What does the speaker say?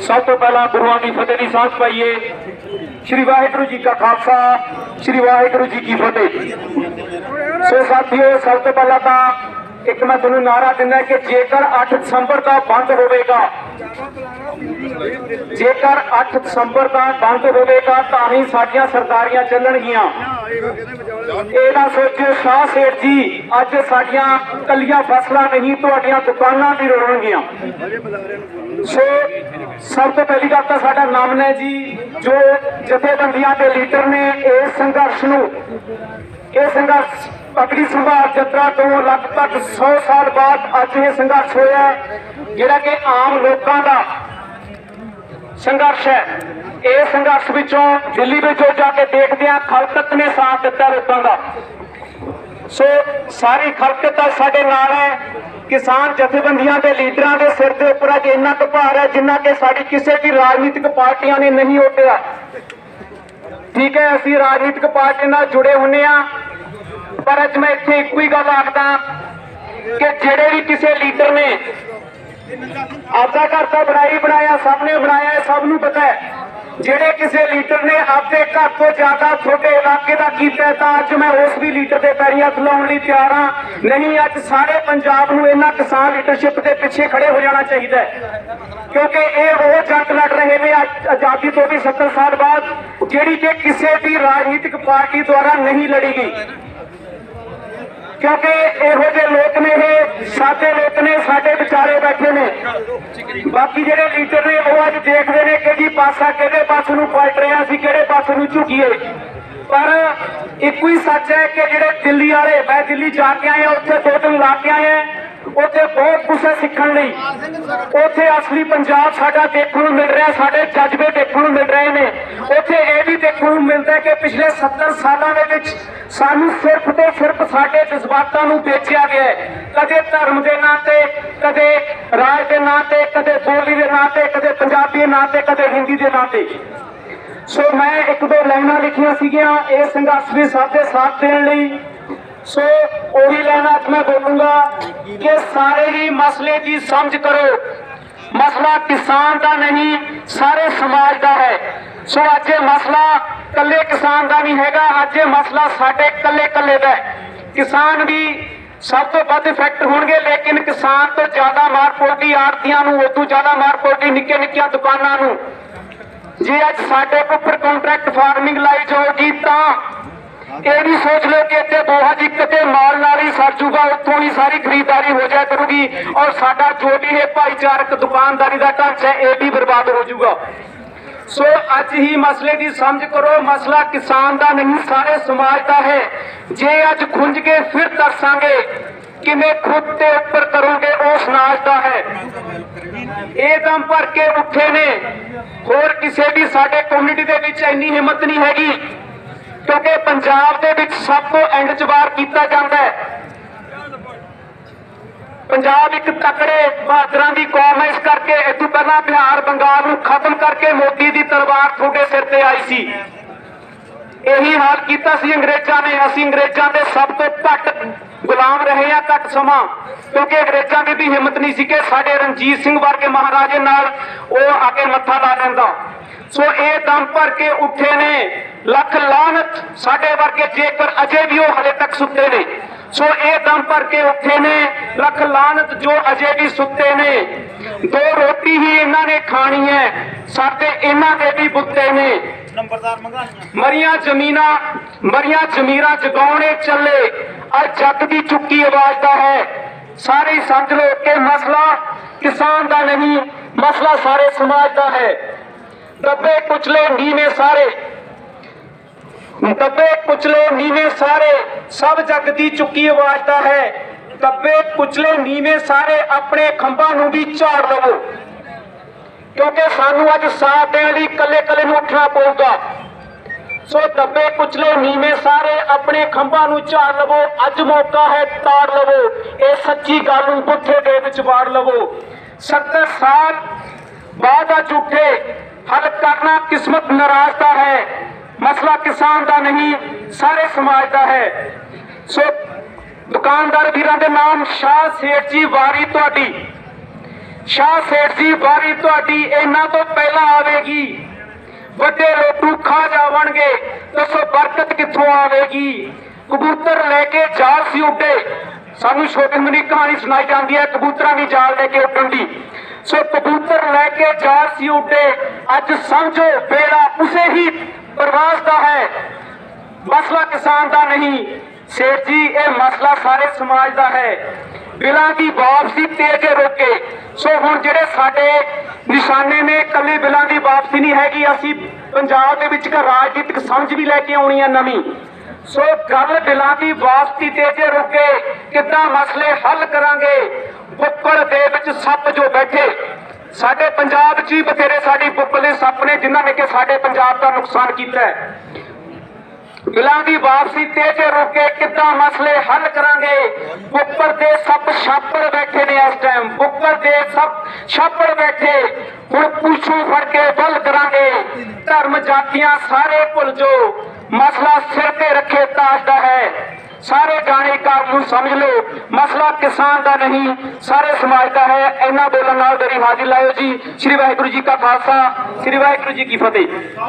ਸਭ ਤੋਂ ਪਹਿਲਾਂ ਗੁਰੂਆਂ ਦੀ ਫਤਿਹ ਦੀ ਸਾਂਝ ਪਾਈਏ। ਸ੍ਰੀ ਵਾਹਿਗੁਰੂ ਜੀ ਕਾ ਖਾਲਸਾ, ਸ੍ਰੀ ਵਾਹਿਗੁਰੂ ਜੀ ਕੀ ਫਤਿਹ। ਸੋ ਸਾਥੀਓ, ਸਭ ਤੋਂ ਪਹਿਲਾਂ ਤਾਂ ਇੱਕ ਮੈਂ ਤੁਹਾਨੂੰ ਨਾਰਾ ਦਿੰਦਾ ਕਿ ਜੇਕਰ 8 ਦਸੰਬਰ ਦਾ ਬੰਦ ਹੋਵੇਗਾ, ਜੇਕਰ 8 ਦਸੰਬਰ ਦਾ ਬੰਦ ਹੋਵੇਗਾ, ਤਾਂ ਹੀ ਸਾਡੀਆਂ ਸਰਦਾਰੀਆਂ ਚੱਲਣਗੀਆਂ। ਇਹਦਾ ਸੋਚੋ ਸ਼ਾਹ ਸੇਠ ਜੀ, ਅੱਜ ਸਾਡੀਆਂ ਕੱਲੀਆਂ ਫਸਲਾਂ ਨਹੀਂ, ਤੁਹਾਡੀਆਂ ਦੁਕਾਨਾਂ ਵੀ ਰੋਣਗੀਆਂ ਸੋ ਸਭ ਤੋਂ ਪਹਿਲੀ ਗੱਲ ਤਾਂ ਸਾਡਾ ਨਾਮ ਹੈ ਜੀ, ਜੋ ਜਥੇਬੰਦੀਆਂ ਦੇ ਲੀਡਰ ਨੇ ਇਸ ਸੰਘਰਸ਼ ਨੂੰ, ਇਹ ਸੰਘਰਸ਼ ਅਗਲੀ ਸੰਭਾਲ ਯਾਤਰਾ ਤੋਂ ਲਗਭਗ 100 ਸਾਲ ਬਾਅਦ ਅੱਜ ਇਹ ਸੰਘਰਸ਼ ਹੋਇਆ ਜਿਹੜਾ ਕਿ ਆਮ ਲੋਕਾਂ ਦਾ ਸੰਘਰਸ਼ ਹੈ। ਇਹ ਸੰਘਰਸ਼ ਵਿੱਚੋਂ ਦਿੱਲੀ ਵਿੱਚੋਂ ਜਾ ਕੇ ਦੇਖਦੇ ਆ ਖਲਕਤ ਨੇ ਸਾਥ ਦਿੱਤਾ ਲੋਕਾਂ ਦਾ। ਸੋ ਸਾਰੀ ਖਲਕਤ ਸਾਡੇ ਨਾਲ ਹੈ। ਕਿਸਾਨ ਜਥੇਬੰਦੀਆਂ ਦੇ ਲੀਡਰਾਂ ਦੇ ਸਿਰ ਦੇ ਉੱਪਰ ਅੱਜ ਇੰਨਾ ਕੁ ਭਾਰ ਹੈ, ਜਿੰਨਾ ਕਿ ਸਾਡੀ ਕਿਸੇ ਵੀ ਰਾਜਨੀਤਿਕ ਪਾਰਟੀਆਂ ਨੇ ਨਹੀਂ ਓਟਿਆ ਠੀਕ ਹੈ, ਅਸੀਂ ਰਾਜਨੀਤਿਕ ਪਾਰਟੀ ਨਾਲ ਜੁੜੇ ਹੁੰਨੇ ਆ। ਪਰ ਅੱਜ ਮੈਂ ਇੱਥੇ ਇੱਕੋ ਹੀ ਗੱਲ ਆਖਦਾ ਕਿ ਜਿਹੜੇ ਵੀ ਕਿਸੇ ਲੀਡਰ ਨੇ ਆਪਦਾ ਘਰ ਤਾਂ ਬਣਾਈ ਬਣਾਇਆ, ਸਭ ਨੇ ਬਣਾਇਆ ਸਭ ਨੂੰ ਪਤਾ ਹੈ। ਜਿਹੜੇ ਕਿਸੇ ਲੀਡਰ ਨੇ ਆਪਦੇ ਘਰ ਤੋਂ ਜ਼ਿਆਦਾ ਤੁਹਾਡੇ ਇਲਾਕੇ ਦਾ ਕੀਤਾ ਤਾਂ ਅੱਜ ਮੈਂ ਉਸ ਵੀ ਲੀਡਰ ਦੇ ਪੈਰੀਂ ਹੱਥ ਲਾਉਣ ਲਈ ਤਿਆਰ ਹਾਂ। ਨਹੀਂ, ਅੱਜ ਸਾਰੇ ਪੰਜਾਬ ਨੂੰ ਇਹਨਾਂ ਕਿਸਾਨ ਲੀਡਰਸ਼ਿਪ ਦੇ ਪਿੱਛੇ ਖੜੇ ਹੋ ਜਾਣਾ ਚਾਹੀਦਾ ਕਿਉਂਕਿ ਇਹ ਉਹ ਜੰਗ ਲੜ ਰਹੇ ਨੇ ਆਜ਼ਾਦੀ ਤੋਂ ਵੀ 70 ਸਾਲ ਬਾਅਦ, ਜਿਹੜੀ ਕਿ ਕਿਸੇ ਵੀ ਰਾਜਨੀਤਿਕ ਪਾਰਟੀ ਦੁਆਰਾ ਨਹੀਂ ਲੜੀ ਗਈ। ਕਿਉਂਕਿ ਇਹੋ ਜਿਹੇ ਲੋਕ ਨੇ ਇਹ ਸਾਡੇ ਲੋਕ ਨੇ, ਸਾਡੇ ਵਿਚਾਰੇ ਬੈਠੇ ਨੇ। ਬਾਕੀ ਜਿਹੜੇ ਲੀਡਰ ਨੇ, ਉਹ ਅੱਜ ਦੇਖਦੇ ਨੇ ਕਿ ਪਾਸਾ ਕਿਹੜੇ ਪਾਸੇ ਨੂੰ ਪਲਟ ਰਿਹਾ ਸੀ, ਕਿਹੜੇ ਪਾਸੇ ਨੂੰ ਝੁਕੀਏ। ਪਰ ਇੱਕੋ ਹੀ ਸੱਚ ਹੈ ਕਿ ਜਿਹੜੇ ਦਿੱਲੀ ਵਾਲੇ, ਮੈਂ ਦਿੱਲੀ ਜਾ ਕੇ ਆਇਆ, ਉੱਥੇ ਦੋ ਦਿਨ ਲਾ ਕੇ ਆਇਆ, ਉੱਥੇ ਬਹੁਤ ਕੁਝ ਹੈ ਸਿੱਖਣ ਲਈ। ਉੱਥੇ ਅਸਲੀ ਪੰਜਾਬ ਸਾਡਾ ਦੇਖਣ ਨੂੰ ਮਿਲ ਰਿਹਾ, ਸਾਡੇ ਜਜ਼ਬੇ ਦੇਖਣ ਨੂੰ ਮਿਲ ਰਹੇ ਨੇ। ਉੱਥੇ ਇਹ ਵੀ ਦੇਖਣ ਨੂੰ ਮਿਲਦਾ ਕਿ ਪਿਛਲੇ 70 ਸਾਲਾਂ ਦੇ ਵਿੱਚ ਸਾਨੂੰ ਸਿਰਫ ਤੇ ਸਿਰਫ ਸਾਡੇ ਜਜ਼ਬਾਤਾਂ ਨੂੰ ਵੇਚਿਆ ਗਿਆ ਕਦੇ ਧਰਮ ਦੇ ਨਾਂ ਤੇ, ਕਦੇ ਰਾਜ ਦੇ ਨਾਂ ਤੇ, ਕਦੇ ਬੋਲੀ ਦੇ ਨਾਂ ਤੇ, ਕਦੇ ਪੰਜਾਬੀ ਦੇ ਨਾਂ ਤੇ, ਕਦੇ ਹਿੰਦੀ ਦੇ ਨਾਂ ਤੇ। ਸੋ ਮੈਂ ਇੱਕ ਦੋ ਲਾਈਨਾਂ ਲਿਖੀਆਂ ਸੀਗੀਆਂ, ਇਹ ਸੰਘਰਸ਼ ਵੀ ਸਾਡੇ ਸਾਥ ਦੇਣ ਲਈ। ਸੋ ਉਹੀ ਲਾਈਨਾਂ ਅੱਜ ਮੈਂ ਬੋਲੂੰਗਾ ਕਿ ਸਾਰੇ ਹੀ ਮਸਲੇ ਦੀ ਸਮਝ ਕਰੋ। ਮਸਲਾ ਕਿਸਾਨ ਦਾ ਨਹੀਂ, ਸਾਰੇ ਸਮਾਜ ਦਾ ਹੈ। ਸੋ ਅੱਜ ਇਹ ਮਸਲਾ ਕੱਲੇ ਕਿਸਾਨ ਦਾ ਨਹੀਂ ਹੈਗਾ, ਅੱਜ ਇਹ ਮਸਲਾ ਸਾਡੇ ਕੱਲੇ ਕੱਲੇ ਦਾ ਕਿਸਾਨ ਵੀ ਸਭ ਤੋਂ ਵੱਧ ਇਫੈਕਟ ਹੋਣਗੇ, ਲੇਕਿਨ ਕਿਸਾਨ ਤੋਂ ਜ਼ਿਆਦਾ ਮਾਰ ਪਊਗੀ ਆੜਤੀਆਂ ਨੂੰ, ਉਦੋਂ ਜ਼ਿਆਦਾ ਮਾਰ ਪਊਗੀ ਨਿੱਕੇ ਨਿੱਕੀਆਂ ਦੁਕਾਨਾਂ ਨੂੰ। ਜੇ ਅੱਜ ਸਾਡੇ ਉੱਪਰ ਕੰਟਰੈਕਟ ਫਾਰਮਿੰਗ ਲਾਈ ਜਾਊਗੀ, ਤਾਂ ਇਹ ਵੀ ਸੋਚ ਲਓ ਕਿ ਇੱਥੇ ਦੋਹਾ ਜੀ ਕਿਤੇ ਮਾਲ ਨਾਲ ਹੀ ਸਰ ਜੂਗਾ, ਉੱਥੋਂ ਹੀ ਸਾਰੀ ਖਰੀਦਦਾਰੀ ਹੋ ਜਾਇਆ ਕਰੂਗੀ। ਔਰ ਸਾਡਾ ਜੋ ਵੀ ਇਹ ਭਾਈਚਾਰਕ ਦੁਕਾਨਦਾਰੀ ਦਾ ਢਾਂਚਾ ਹੈ, ਇਹ ਵੀ ਬਰਬਾਦ ਹੋ ਜਾਊਗਾ। ਸੋ ਅੱਜ ਹੀ ਮਸਲੇ ਦੀ ਸਮਝ ਕਰੋ। ਮਸਲਾ ਕਿਸਾਨ ਦਾ ਨਹੀਂ, ਸਾਰੇ ਸਮਾਜ ਦਾ ਹੈ। ਜੇ ਅੱਜ ਖੁੰਝ ਕੇ ਫਿਰ ਤਰਸਾਂਗੇ, ਕਿਵੇਂ ਖੁਦ ਤੇ ਉੱਪਰ ਕਰੋਗੇ, ਉਹ ਨਾਜ ਦਾ ਹੈ। ਇਹ ਦਮ ਭਰ ਕੇ ਉੱਠੇ ਨੇ। ਹੋਰ ਕਿਸੇ ਵੀ ਸਾਡੇ ਕਮਿਊਨਿਟੀ ਦੇ ਵਿੱਚ ਇੰਨੀ ਹਿੰਮਤ ਨਹੀਂ ਹੈਗੀ, ਕਿਉਂਕਿ ਪੰਜਾਬ ਦੇ ਵਿੱਚ ਸਭ ਤੋਂ ਐਂਡ 'ਚ ਵਾਰ ਕੀਤਾ ਜਾਂਦਾ ਹੈ। ਪੰਜਾਬ ਇੱਕ ਤਕੜੇ ਬਹਾਦਰਾਂ ਦੀ ਕੌਮ ਹੈ। ਇਸ ਕਰਕੇ ਇਹ ਤੋਂ ਪਹਿਲਾਂ ਬਿਹਾਰ, ਬੰਗਾਲ ਨੂੰ ਖਤਮ ਕਰਕੇ ਮੋਦੀ ਦੀ ਤਲਵਾਰ ਤੁਹਾਡੇ ਸਿਰ ਤੇ ਆਈ ਸੀ। ਇਹੀ ਹਾਲ ਕੀਤਾ ਸੀ ਅੰਗਰੇਜ਼ਾਂ ਨੇ। ਅਸੀਂ ਅੰਗਰੇਜ਼ਾਂ ਦੇ ਸਭ ਤੋਂ ਘੱਟ ਗੁਲਾਮ ਰਹੇ ਆ ਘੱਟ ਸਮਾਂ, ਕਿਉਂਕਿ ਅੰਗਰੇਜ਼ਾਂ ਦੀ ਵੀ ਹਿੰਮਤ ਨਹੀਂ ਸੀ ਕਿ ਸਾਡੇ ਰਣਜੀਤ ਸਿੰਘ ਵਰਗੇ ਮਹਾਰਾਜੇ ਨਾਲ ਉਹ ਆ ਕੇ ਮੱਥਾ ਲਾ ਲੈਂਦਾ ਸੋ ਇਹ ਦਮ ਭਰ ਕੇ ਉੱਠੇ ਨੇ। ਲੱਖ ਲਾਹਨਤ ਸਾਡੇ ਵਰਗੇ, ਜੇਕਰ ਅਜੇ ਵੀ ਉਹ ਹਲੇ ਤੱਕ ਸੁੱਤੇ ਨੇ। ਸੋ ਇਹ ਦਮ ਭਰ ਕੇ ਉੱਠੇ ਨੇ ਲੱਖ ਲਾਹਨਤ ਜੋ ਅਜੇ ਵੀ ਸੁੱਤੇ ਨੇ। ਦੋ ਰੋਟੀ ਹੀ ਇਹਨਾਂ ਨੇ ਖਾਣੀ ਹੈ ਸਾਡੇ ਇਹਨਾਂ ਦੇ ਵੀ ਬੁੱਤੇ ਨੇ। ਨੰਬਰਦਾਰ ਮੰਗਾਈਆਂ। ਮਰੀਆਂ ਜ਼ਮੀਨਾਂ ਮਰੀਆਂ ਜ਼ਮੀਰਾਂ ਜਗਾਉਣੇ ਚੱਲੇ ਅੱਜ ਜੱਗ ਦੀ ਚੁੱਕੀ ਆਵਾਜ਼ ਦਾ ਹੈ। ਸਾਰੇ ਸਮਝ ਲਓ ਕਿ ਮਸਲਾ ਕਿਸਾਨ ਦਾ ਨਹੀਂ ਮਸਲਾ ਸਾਰੇ ਸਮਾਜ ਦਾ ਹੈ। ਦੱਬੇ ਕੁਚਲੇ ਨੀਵੇਂ ਸਾਰੇ। ਦੱਬੇ ਕੁਚਲੇ ਨੀਵੇਂ ਸਾਰੇ, ਸਭ ਜਗ ਦੀ ਚੁੱਕੀ ਆਵਾਜ਼ ਹੈ। ਦੱਬੇ ਕੁਚਲੇ ਨੀਵੇਂ ਸਾਰੇ ਆਪਣੇ ਖੰਭਾਂ ਨੂੰ ਵੀ ਝਾੜ ਲਵੋ। ਕਿਉਂਕਿ ਸਾਨੂੰ ਅੱਜ ਸਾਥ ਦੇਣ ਲਈ ਕੱਲੇ ਕੱਲੇ ਨੂੰ ਉੱਠਣਾ ਪਊਗਾ। ਸੋ ਦੱਬੇ ਕੁਚਲੇ ਨੀਵੇਂ ਸਾਰੇ ਆਪਣੇ ਖੰਭਾਂ ਨੂੰ ਝਾੜ ਲਵੋ। ਅੱਜ ਮੌਕਾ ਹੈ ਤਾੜ ਲਵੋ। ਇਹ ਸੱਚੀ ਗੱਲ ਨੂੰ ਪੁੱਠੇ ਦੇ ਵਿੱਚ ਵਾੜ ਲਵੋ। 70 ਸਾਲ ਬਾਅਦ ਆ ਝੂਠੇ ਹੱਲ ਕਰਨਾ ਕਿਸਮਤ ਨਾਰਾਜ਼ ਦਾ ਹੈ। ਮਸਲਾ ਕਿਸਾਨ ਦਾ ਨਹੀਂ, ਸਾਰੇ ਸਮਾਜ ਦਾ ਹੈ। ਸੋ ਦੁਕਾਨਦਾਰ ਵੀਰਾਂ ਦੇ ਨਾਮ ਸ਼ਾਹ ਸੇਠ ਜੀ ਵਾਰੀ ਤੁਹਾਡੀ। ਸ਼ਾਹ ਸੇਠ ਜੀ ਵਾਰੀ ਤੁਹਾਡੀ ਇਹਨਾਂ ਤੋਂ ਪਹਿਲਾਂ ਆਵੇਗੀ। ਵੱਡੇ ਲੋਟੂ ਖਾ ਜਾਵਣਗੇ, ਦੱਸੋ ਬਰਕਤ ਕਿੱਥੋਂ ਆਵੇਗੀ? ਕਬੂਤਰ ਲੈ ਕੇ ਜਾਲ ਸੀ ਉੱਡੇ। ਸਾਨੂੰ ਛੋਟੀ ਹੁੰਦੀ ਕਹਾਣੀ ਸੁਣਾਈ ਜਾਂਦੀ ਹੈ, ਕਬੂਤਰਾਂ ਦੀ ਜਾਲ ਲੈ ਕੇ ਉੱਡਣ ਦੀ। ਸੋ ਕਬੂਤਰ ਲੈ ਕੇ ਜਾਲ ਸੀ ਉੱਡੇ। ਅੱਜ ਸਮਝੋ, ਬੇੜਾ ਉਸੇ ਹੀ ਪ੍ਰਵਾਸ ਦਾ ਹੈ। ਮਸਲਾ ਕਿਸਾਨ ਦਾ ਨਹੀਂ। ਸੇਠ ਜੀ, ਇਹ ਮਸਲਾ ਸਾਰੇ ਸਮਾਜ ਦਾ ਹੈ। ਬਿਲਾਂ ਦੀ ਵਾਪਸੀ ਤੇਜ਼ ਰੋਕੇ। ਸੋ ਹੁਣ ਜਿਹੜੇ ਸਾਡੇ ਨਿਸ਼ਾਨੇ ਨੇ ਕੱਲੇ ਬਿਲਾਂ ਦੀ ਵਾਪਸੀ ਨਹੀਂ ਹੈਗੀ, ਅਸੀਂ ਪੰਜਾਬ ਦੇ ਵਿੱਚ ਇੱਕ ਰਾਜਨੀਤਿਕ ਸਮਝ ਵੀ ਲੈ ਕੇ ਆਉਣੀ ਆ ਨਵੀਂ। ਸੋ ਗੱਲ ਬਿਲਾਂ ਦੀ ਵਾਪਸੀ ਤੇਜੇ ਰੋਕੇ, ਕਿੱਦਾਂ ਮਸਲੇ ਹੱਲ ਕਰਾਂਗੇ? ਬੁੱਕਲ ਦੇ ਵਿੱਚ ਸੱਪ ਜੋ ਬੈਠੇ ਸਾਡੇ ਪੰਜਾਬ 'ਚ ਹੀ ਬਥੇਰੇ ਸਾਡੀ ਬੁੱਕਲ ਦੇ ਸੱਪ ਨੇ ਜਿਨ੍ਹਾਂ ਨੇ ਕਿ ਸਾਡੇ ਪੰਜਾਬ ਦਾ ਨੁਕਸਾਨ ਕੀਤਾ ਹੈ। ਬਿਲਾਂ ਦੀ ਵਾਪਸੀ ਤੇਜ਼ ਰੋਕੇ ਕਿੱਦਾਂ ਮਸਲੇ ਹੱਲ ਕਰਾਂਗੇ? ਉੱਪਰ ਦੇ ਸੱਪ ਛਾਪੜ ਬੈਠੇ ਨੇ ਇਸ ਟਾਈਮ ਪੁੱਪਰ ਦੇ ਸੱਪ ਛਾਪੜ ਬੈਠੇ। ਹੁਣ ਪੁੱਛੂ ਫੜ ਕੇ ਬਲ ਕਰਾਂਗੇ। ਧਰਮ ਜਾਤੀਆਂ ਸਾਰੇ ਭੁੱਲ ਜੋ ਮਸਲਾ ਸਿਰ ਤੇ ਰੱਖੇ ਤਾਜ ਸਾਰੇ ਜਾਣੇਕਾਰ ਨੂੰ ਸਮਝ ਲਓ। ਮਸਲਾ ਕਿਸਾਨ ਦਾ ਨਹੀਂ, ਸਾਰੇ ਸਮਾਜ ਦਾ ਹੈ। ਇਹਨਾਂ ਬੋਲਣ ਨਾਲ ਮੇਰੀ ਹਾਜ਼ਰ ਲਾਇਓ ਜੀ। ਸ੍ਰੀ ਵਾਹਿਗੁਰੂ ਜੀ ਕਾ ਖਾਲਸਾ। ਸ੍ਰੀ ਵਾਹਿਗੁਰੂ ਜੀ ਕੀ ਫਤਿਹ।